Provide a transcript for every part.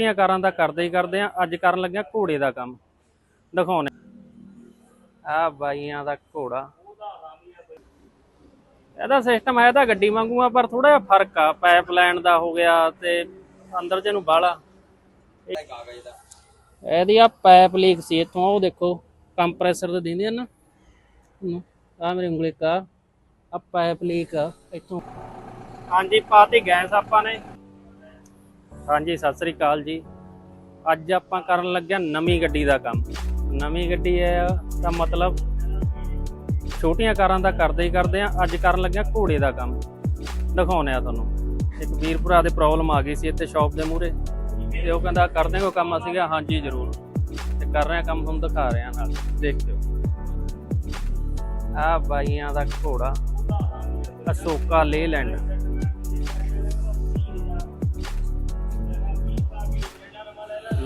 ਛੋਟੀਆਂ ਕਾਰਾਂ ਦਾ ਕਰਦੇ ਹੀ ਕਰਦੇ ਆ ਅੱਜ ਕਰਨ ਲੱਗਿਆ ਘੋੜੇ ਦਾ ਕੰਮ। ਦਿਖਾਉਣੇ ਆ ਬਾਈਆਂ ਦਾ ਘੋੜਾ। ਇਹਦਾ ਸਿਸਟਮ ਹੈ ਤਾਂ ਗੱਡੀ ਵਾਂਗੂ ਆ, ਪਰ ਥੋੜਾ ਜਿਹਾ ਫ਼ਰਕ ਆ। ਪਾਈਪਲਾਈਨ ਦਾ ਹੋ ਗਿਆ ਤੇ ਅੰਦਰ ਜਿਹਨੂੰ ਬਾਲਾ ਇਹਦੀ ਆ ਪਾਈਪ ਲੀਕ ਸੀ, ਇੱਥੋਂ ਉਹ ਦੇਖੋ ਕੰਪਰੈਸਰ ਤੇ ਦਿੰਦੇ ਆ ਨਾ। ਆ ਮੇਰੀ ਉਂਗਲੀ ਕਾ ਆ। ਪਾਈਪ ਲੀਕ ਆ, ਇੱਥੋਂ। ਹਾਂਜੀ, ਪਾਤੀ ਗੈਸ ਆਪਾਂ ਨੇ। ਹਾਂਜੀ, ਸਤਿ ਸ੍ਰੀ ਅਕਾਲ ਜੀ। ਅੱਜ ਆਪਾਂ ਕਰਨ ਲੱਗਿਆ ਨਵੀਂ ਗੱਡੀ ਦਾ ਕੰਮ। ਨਵੀਂ ਗੱਡੀ ਹੈ ਦਾ ਮਤਲਬ ਛੋਟੀਆਂ ਕਾਰਾਂ ਦਾ ਕਰਦੇ ਹੀ ਕਰਦੇ ਆ ਅੱਜ ਕਰਨ ਲੱਗਿਆ ਘੋੜੇ ਦਾ ਕੰਮ। ਦਿਖਾਉਣੇ ਆ ਤੁਹਾਨੂੰ। ਇੱਕ ਵੀਰਪੁਰਾ ਭਰਾ ਦੇ ਪ੍ਰੋਬਲਮ ਆ ਗਈ ਸੀ ਇੱਥੇ ਸ਼ਾਪ ਦੇ ਮੂਹਰੇ। ਤੇ ਉਹ ਕਹਿੰਦਾ ਕਰਦੇ ਦੇਂਗੇ ਕੰਮ ਅਸੀਂ? ਕਿਹਾ, ਹਾਂਜੀ, ਜ਼ਰੂਰ। ਤੇ ਕਰ ਰਹੇ ਆ ਕੰਮ, ਤੁਹਾਨੂੰ ਦਿਖਾ ਰਹੇ ਆ ਨਾਲ। ਦੇਖਿਓ। ਆ ਬਾਈਆਂ ਦਾ ਘੋੜਾ। ਅਸ਼ੋਕਾ ਲੇਲੈਂਡ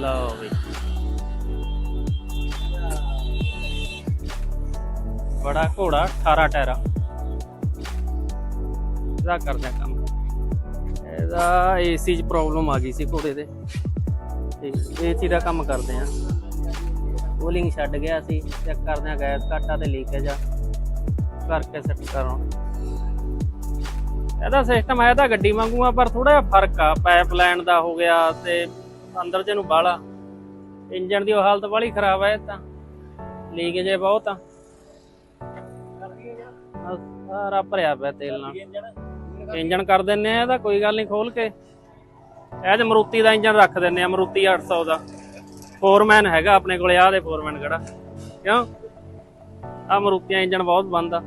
ਲਓ ਵੀ ਬੜਾ ਘੋੜਾ 18 ਟਾਇਰਾ। ਇਹਦਾ ਕਰਦੇ ਆ ਕੰਮ। ਇਹਦਾ ਏਸੀ 'ਚ ਪ੍ਰੋਬਲਮ ਆ ਗਈ ਸੀ ਘੋੜੇ ਦੇ ਤੇ ਏਸੀ ਦਾ ਕੰਮ ਕਰਦੇ ਆ ਕੂਲਿੰਗ ਛੱਡ ਗਿਆ ਸੀ। ਚੈੱਕ ਕਰਦੇ ਆ ਗੈਸ ਘਾਟਾ ਤੇ ਲੀਕੇਜ ਆ। ਕਰਕੇ ਸੈੱਟ ਕਰਾਂ ਇਹਦਾ ਸਿਸਟਮ ਹੈ ਤਾਂ ਗੱਡੀ ਵਾਂਗੂ ਆ, ਪਰ ਥੋੜਾ ਜਿਹਾ ਫ਼ਰਕ ਆ। ਪਾਈਪਲਾਈਨ ਦਾ ਹੋ ਗਿਆ ਤੇ ਅੰਦਰ ਜਿਹਨੂੰ ਬਾਲਾ ਇੰਜਨ ਦੀ ਹਾਲਤ ਬਾਲੀ ਖਰਾਬ ਹੈ ਤਾਂ। ਲੀਕੇਜ ਹੈ ਬਹੁਤ ਆ। ਸਾਰਾ ਭਰਿਆ ਪਿਆ ਤੇਲ ਨਾਲ। ਇੰਜਨ ਕਰ ਦਿੰਨੇ ਆ ਇਹਦਾ ਕੋਈ ਗੱਲ ਨਹੀਂ ਖੋਲ ਕੇ। ਇਹ ਤੇ ਮਰੂਤੀ ਦਾ ਇੰਜਨ ਰੱਖ ਦਿੰਨੇ ਆ, ਮਰੂਤੀ 800 ਦਾ। ਫੋਰਮੈਨ ਹੈਗਾ ਆਪਣੇ ਕੋਲੇ, ਆਹ ਦੇ ਫੋਰਮੈਨ ਕਿਹੜਾ। ਕਿਉਂ? ਆ ਮਰੂਤੀਆਂ ਇੰਜਨ ਬਹੁਤ ਬੰਦ ਆ।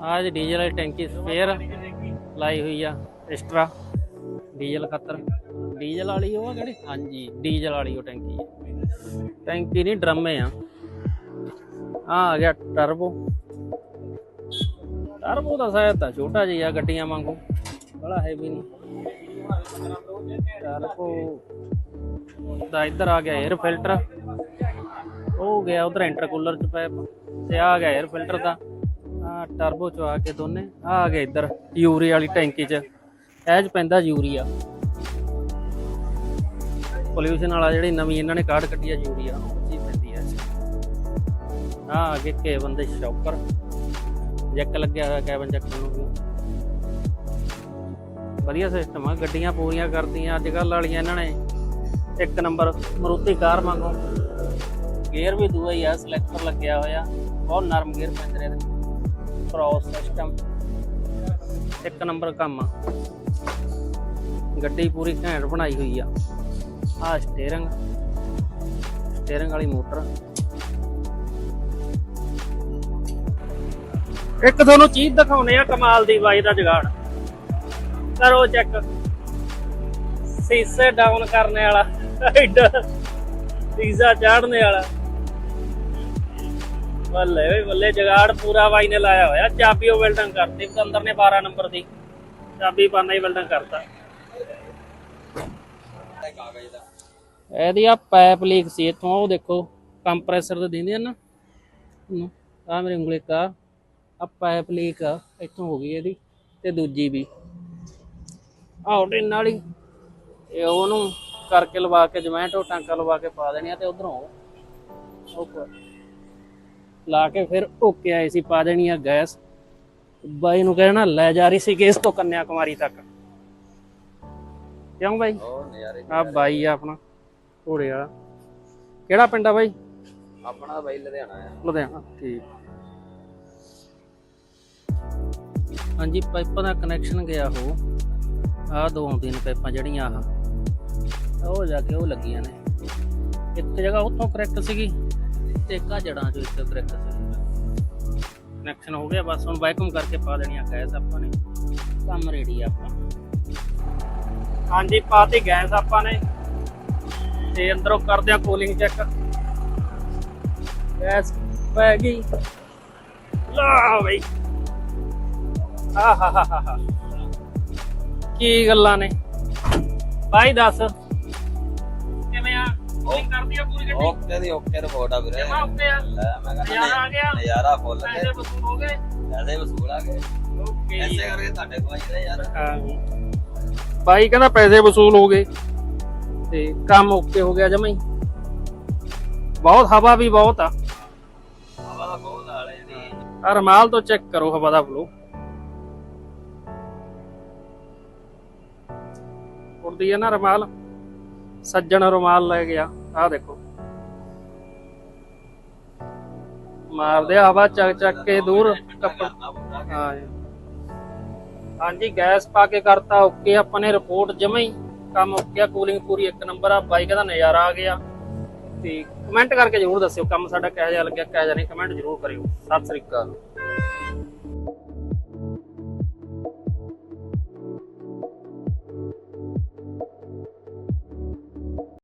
ਆਹ ਜੀ ਡੀਜ਼ਲ ਵਾਲੀ ਟੈਂਕੀ ਸਪੇਅਰ ਲਾਈ ਹੋਈ ਆ ਐਕਸਟਰਾ ਡੀਜ਼ਲ ਖਾਤਰ। ਡੀਜ਼ਲ ਵਾਲੀ ਉਹ ਆ ਕਿਹੜੀ? ਹਾਂਜੀ, ਡੀਜ਼ਲ ਵਾਲੀ ਉਹ ਟੈਂਕੀ ਆ। ਟੈਂਕੀ ਨਹੀਂ, ਡਰਮੇ ਆ। ਆ ਆ ਗਿਆ ਟਰਬੋ। ਟਰਬੋ ਦਾ ਸਾਇਦ ਤਾਂ ਛੋਟਾ ਜਿਹਾ ਗੱਡੀਆਂ ਵਾਂਗੂ, ਬੜਾ ਹੈਵੀ ਨਹੀਂ। ਟਰਬੋ ਦਾ ਇੱਧਰ ਆ ਗਿਆ 에ਅਰ ਫਿਲਟਰ ਉਹ ਗਿਆ ਉਧਰ ਇੰਟਰਕੂਲਰ ਚ ਪੈਪ ਤੇ ਆ ਗਿਆ 에ਅਰ ਫਿਲਟਰ ਦਾ। ਆ ਟਰਬੋ ਚ ਆ ਕੇ ਦੋਨੇ, ਆ ਆ ਗਿਆ ਇੱਧਰ, ਯੂਰੀ ਵਾਲੀ ਟੈਂਕੀ ਚ। ਇਹ ਪੈਂਦਾ ਯੂਰੀਆ ਪੋਲਿਊਸ਼ਨ ਵਾਲਾ ਜਿਹੜੀ ਨਵੀਂ ਇਹਨਾਂ ਨੇ ਕਾਢ ਕੱਢੀ ਆ ਯੂਰੀਆ ਉਹ ਚੀਜ਼ ਪੈਂਦੀ ਆ। ਆ ਅੱਗੇ ਕੇ ਬੰਦੇ ਸ਼ੌਕਰ। ਜੈਕ ਲੱਗਿਆ ਹੋਇਆ ਕੈਬਨ ਜੈਕ ਨੂੰ ਵਧੀਆ ਸਿਸਟਮ ਆ, ਗੱਡੀਆਂ ਪੂਰੀਆਂ ਕਰਦੀਆਂ ਅੱਜ ਕੱਲ ਵਾਲੀਆਂ ਇਹਨਾਂ ਨੇ। ਇੱਕ ਨੰਬਰ ਮਰੂਤੀ ਕਾਰ ਮੰਗੋ ਗੇਅਰ ਵੀ ਦੂਆ ਹੀ ਆ, ਸਿਲੈਕਟਰ ਲੱਗਿਆ ਹੋਇਆ। ਬਹੁਤ ਨਰਮ ਗੇਅਰ ਪੈਂਦੇ ਨੇ ਇਹਦੇ ਕ੍ਰੋਸ ਸਿਸਟਮ ਇੱਕ ਨੰਬਰ ਕੰਮ ਆ। ਗੱਡੀ ਪੂਰੀ ਘੈਂਟ ਬਣਾਈ ਹੋਈ ਆ। ਆ ਸਟੀਅਰਿੰਗ ਸਟੀਅਰਿੰਗ ਵਾਲੀ ਮੋਟਰ। ਇੱਕ ਤੁਹਾਨੂੰ ਚੀਜ਼ ਦਿਖਾਉਨੇ ਆ ਕਮਾਲ ਦੀ ਬਾਈ ਦਾ ਜਗਾੜ। ਕਰੋ ਚੈੱਕ ਸੀਸੇ ਡਾਊਨ ਕਰਨੇ ਵਾਲਾ। ਐਡਾ ਸੀਸਾ ਚਾੜਨੇ ਵਾਲਾ। ਬੱਲੇ ਓਏ ਬੱਲੇ ਜਗਾੜ ਪੂਰਾ ਬਾਈ ਨੇ ਲਾਇਆ ਹੋਇਆ। ਚਾਬੀ ਉਹ ਵੈਲਡਿੰਗ ਕਰਤੀ ਅੰਦਰ ਨੇ 12 ਨੰਬਰ ਦੀ। ਚਾਬੀ ਪਾਣਾ ਹੀ ਵੈਲਡਿੰਗ ਕਰਤਾ। ਇਹਦੀ ਆ ਪਾਈਪ ਲੀਕ ਸੀ ਇੱਥੋਂ, ਉਹ ਦੇਖੋ ਕੰਪਰੈਸਰ ਤੇ ਦਿੰਦੇ ਨਾ। ਆ ਮੇਰੀ ਉਂਗਲੀ ਕਾ ਆ। ਪਾਈਪ ਲੀਕ ਆ ਹੋ ਗਈ ਇਹਦੀ, ਤੇ ਦੂਜੀ ਵੀ। ਆਊਟ ਇਨ ਵਾਲੀ, ਇਹ ਉਹਨੂੰ ਕਰਕੇ ਲਵਾ ਕੇ ਜਮੈਂਟੋ ਟਾਂਕਾ ਲਵਾ ਕੇ ਪਾ ਦੇਣੀ ਆ ਤੇ ਉਧਰੋਂ ਓਕੇ ਲਾ ਕੇ ਫਿਰ ਓਕੇ ਆਈ ਸੀ ਪਾ ਦੇਣੀ ਆ ਗੈਸ। ਬਾਈ ਨੂੰ ਕਹਿਣਾ ਲੈ ਜਾ ਰਹੀ ਸੀ ਕੇਸ ਤੋਂ ਕੰਨਿਆ ਕੁਮਾਰੀ ਤੱਕ। ਕਿਉਂ ਬਾਈ? ਨਜ਼ਾਰੇ ਆ ਬਾਈ ਆ ਆਪਣਾ ਘੋੜੇ ਵਾਲਾ। ਕਿਹੜਾ ਪਿੰਡ ਆ ਬਾਈ? ਆਪਣਾ ਬਾਈ ਲੁਧਿਆਣਾ ਆ। ਲੁਧਿਆਣਾ ਠੀਕ। ਹਾਂਜੀ ਪਾਈਪਾਂ ਦਾ ਕਨੈਕਸ਼ਨ ਗਿਆ ਉਹ। ਆਹ ਦੋ ਆਉਂਦੀਆਂ ਨੇ ਪਾਈਪਾਂ ਜਿਹੜੀਆਂ ਆਹ ਉਹ ਜਾ ਕੇ ਉਹ ਲੱਗੀਆਂ ਨੇ। ਇੱਕ ਜਗ੍ਹਾ ਉੱਥੋਂ ਕਰੈਕਟ ਸੀਗੀ। ਇੱਕ ਆ ਜੜਾਂ ਚੋਂ ਇੱਕ ਕਰੈਕਟ ਕਨੈਕਸ਼ਨ ਹੋ ਗਿਆ, ਬਸ ਹੁਣ ਵੈਕੂਮ ਕਰਕੇ ਪਾ ਦੇਣੀਆਂ ਗੈਸ ਆਪਾਂ ਨੇ। ਕੰਮ ਰੈਡੀ ਆ ਆਪਣਾ ਹਾਂਜੀ, ਪਾਤੀ ਗੈਸ ਆਪਾਂ ਨੇ। ਤੇ ਅੰਦਰੋਂ ਕਰਦੇ ਆ ਕੂਲਿੰਗ ਚੈੱਕ ਗੈਸ ਪੈ ਗਈ। ਲਾ ਬਈ। ਆਹਾਹਾਹਾ ਕੀ ਗੱਲਾਂ ਨੇ? ਭਾਈ ਦੱਸ। ਕਿਵੇਂ ਆ ਕੂਲਿੰਗ ਕਰਦੀ ਆ ਪੂਰੀ ਗੱਡੀ। ਓਕੇ ਦੀ ਓਕੇ ਰਿਪੋਰਟ ਆ ਵੀਰੇ। ਜਮਾ ਆ। ਲੈ ਮੈਂ ਨਜ਼ਾਰਾ ਆ ਗਿਆ। ਨਜ਼ਾਰਾ ਫੁੱਲ ਪੈਸੇ ਵਸੂਲ ਹੋ ਗਏ। ਪੈਸੇ ਵਸੂਲ ਆ ਗਏ। ਓਕੇ। ਐਸੇ ਕਰਕੇ ਤੁਹਾਡੇ ਕੋਲ ਆਈਦਾ ਯਾਰ। ਬਾਈ ਕਹਿੰਦਾ ਪੈਸੇ ਵਸੂਲ ਹੋ ਗਏ। ਤੇ ਕੰਮ ਓਕੇ ਹੋ ਗਿਆ ਜਮਾਈ ਬਹੁਤ ਹਵਾ ਵੀ ਬਹੁਤ ਆ। ਹਵਾ ਦਾ ਬਹੁਤ ਹੈ ਜੀ ਆ ਰਮਾਲ ਤੋਂ ਚੈੱਕ ਕਰੋ ਹਵਾ ਦਾ ਫਲੋ ਉੜਦੀ ਹੈ ਨਾ ਰਮਾਲ। ਸੱਜਣ ਰਮਾਲ ਲੈ ਗਿਆ ਆ ਦੇਖੋ। ਮਾਰਦੇ ਹਵਾ ਚੱਕ ਚੱਕ ਕੇ ਦੂਰ ਹਾਂ ਹਾਂਜੀ, ਗੈਸ ਪਾ ਕੇ ਕਰਤਾ, ਓਕੇ ਆਪਾਂ ਨੇ ਰਿਪੋਰਟ ਜਮਾ ਹੀ। ਕੰਮ ਓਕੇ ਕੂਲਿੰਗ ਪੂਰੀ ਇੱਕ ਨੰਬਰ ਆ ਬਾਈਕ ਦਾ ਨਜ਼ਾਰਾ ਆ ਗਿਆ। ਤੇ ਕਮੈਂਟ ਕਰਕੇ ਜਰੂਰ ਦੱਸਿਓ, ਕੰਮ ਸਾਡਾ ਕਿਹੋ ਜਿਹਾ ਲੱਗਿਆ, ਕਿਹੋ ਜਿਹਾ ਨਹੀਂ ਕਮੈਂਟ ਜਰੂਰ ਕਰਿਓ। ਸਤਿ ਸ੍ਰੀ ਅਕਾਲ।